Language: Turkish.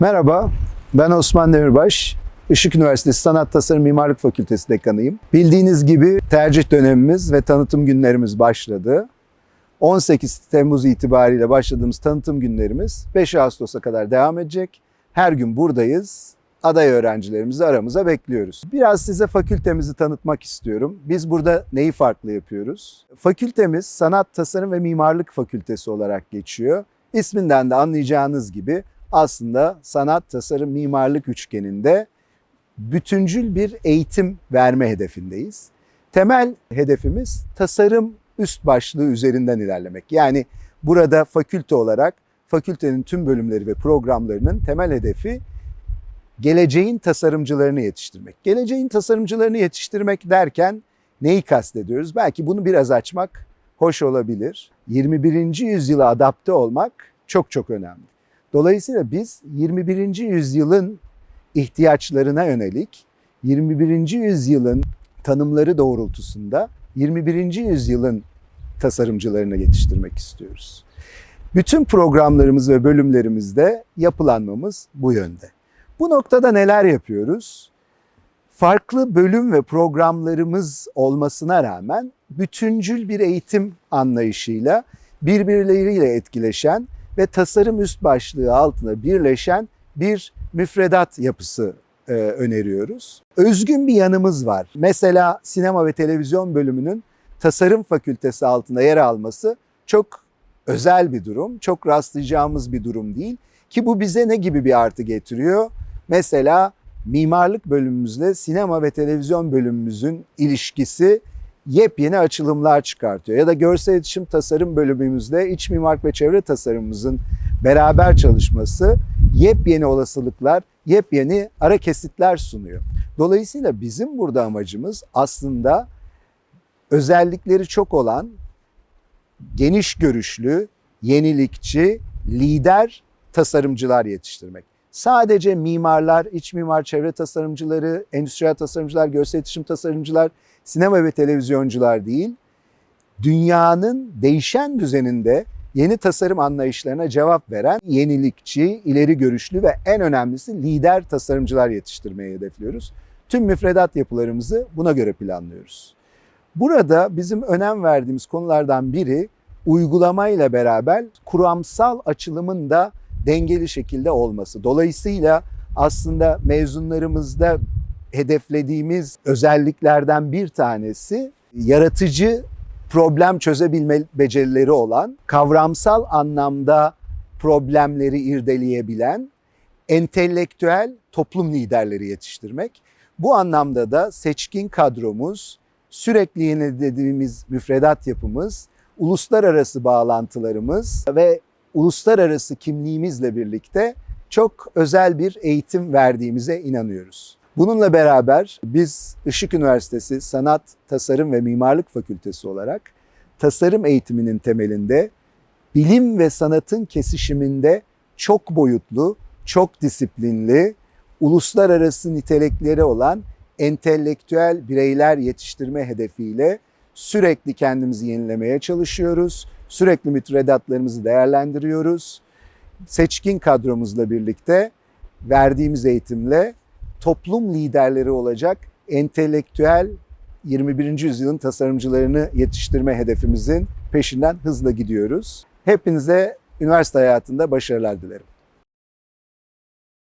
Merhaba, ben Osman Demirbaş. Işık Üniversitesi Sanat Tasarım Mimarlık Fakültesi dekanıyım. Bildiğiniz gibi tercih dönemimiz ve tanıtım günlerimiz başladı. 18 Temmuz itibariyle başladığımız tanıtım günlerimiz 5 Ağustos'a kadar devam edecek. Her gün buradayız. Aday öğrencilerimizi aramıza bekliyoruz. Biraz size fakültemizi tanıtmak istiyorum. Biz burada neyi farklı yapıyoruz? Fakültemiz Sanat, Tasarım ve Mimarlık Fakültesi olarak geçiyor. İsminden de anlayacağınız gibi aslında sanat, tasarım, mimarlık üçgeninde bütüncül bir eğitim verme hedefindeyiz. Temel hedefimiz tasarım üst başlığı üzerinden ilerlemek. Yani burada fakülte olarak fakültenin tüm bölümleri ve programlarının temel hedefi geleceğin tasarımcılarını yetiştirmek. Geleceğin tasarımcılarını yetiştirmek derken neyi kastediyoruz? Belki bunu biraz açmak hoş olabilir. 21. yüzyıla adapte olmak çok çok önemli. Dolayısıyla biz 21. yüzyılın ihtiyaçlarına yönelik 21. yüzyılın tanımları doğrultusunda 21. yüzyılın tasarımcılarını yetiştirmek istiyoruz. Bütün programlarımız ve bölümlerimizde yapılanmamız bu yönde. Bu noktada neler yapıyoruz? Farklı bölüm ve programlarımız olmasına rağmen bütüncül bir eğitim anlayışıyla birbirleriyle etkileşen ve tasarım üst başlığı altında birleşen bir müfredat yapısı e, öneriyoruz. Özgün bir yanımız var. Mesela sinema ve televizyon bölümünün tasarım fakültesi altında yer alması çok özel bir durum. Çok rastlayacağımız bir durum değil. Ki bu bize ne gibi bir artı getiriyor? Mesela mimarlık bölümümüzle sinema ve televizyon bölümümüzün ilişkisi yepyeni açılımlar çıkartıyor. Ya da görsel iletişim tasarım bölümümüzle iç mimarlık ve çevre tasarımımızın beraber çalışması yepyeni olasılıklar, yepyeni ara kesitler sunuyor. Dolayısıyla bizim burada amacımız aslında özellikleri çok olan geniş görüşlü, yenilikçi, lider tasarımcılar yetiştirmek. Sadece mimarlar, iç mimar çevre tasarımcıları, endüstriyel tasarımcılar, görsel iletişim tasarımcılar, sinema ve televizyoncular değil, dünyanın değişen düzeninde yeni tasarım anlayışlarına cevap veren yenilikçi, ileri görüşlü ve en önemlisi lider tasarımcılar yetiştirmeyi hedefliyoruz. Tüm müfredat yapılarımızı buna göre planlıyoruz. Burada bizim önem verdiğimiz konulardan biri uygulamayla beraber kuramsal açılımın da dengeli şekilde olması. Dolayısıyla aslında mezunlarımızda hedeflediğimiz özelliklerden bir tanesi yaratıcı problem çözebilme becerileri olan, kavramsal anlamda problemleri irdeleyebilen, entelektüel toplum liderleri yetiştirmek. Bu anlamda da seçkin kadromuz, sürekli yenilediğimiz müfredat yapımız, uluslararası bağlantılarımız ve uluslararası kimliğimizle birlikte çok özel bir eğitim verdiğimize inanıyoruz. Bununla beraber biz Işık Üniversitesi Sanat, Tasarım ve Mimarlık Fakültesi olarak tasarım eğitiminin temelinde bilim ve sanatın kesişiminde çok boyutlu, çok disiplinli, uluslararası nitelikleri olan entelektüel bireyler yetiştirme hedefiyle sürekli kendimizi yenilemeye çalışıyoruz. Sürekli müfredatlarımızı değerlendiriyoruz. Seçkin kadromuzla birlikte verdiğimiz eğitimle toplum liderleri olacak entelektüel 21. yüzyılın tasarımcılarını yetiştirme hedefimizin peşinden hızla gidiyoruz. Hepinize üniversite hayatında başarılar dilerim.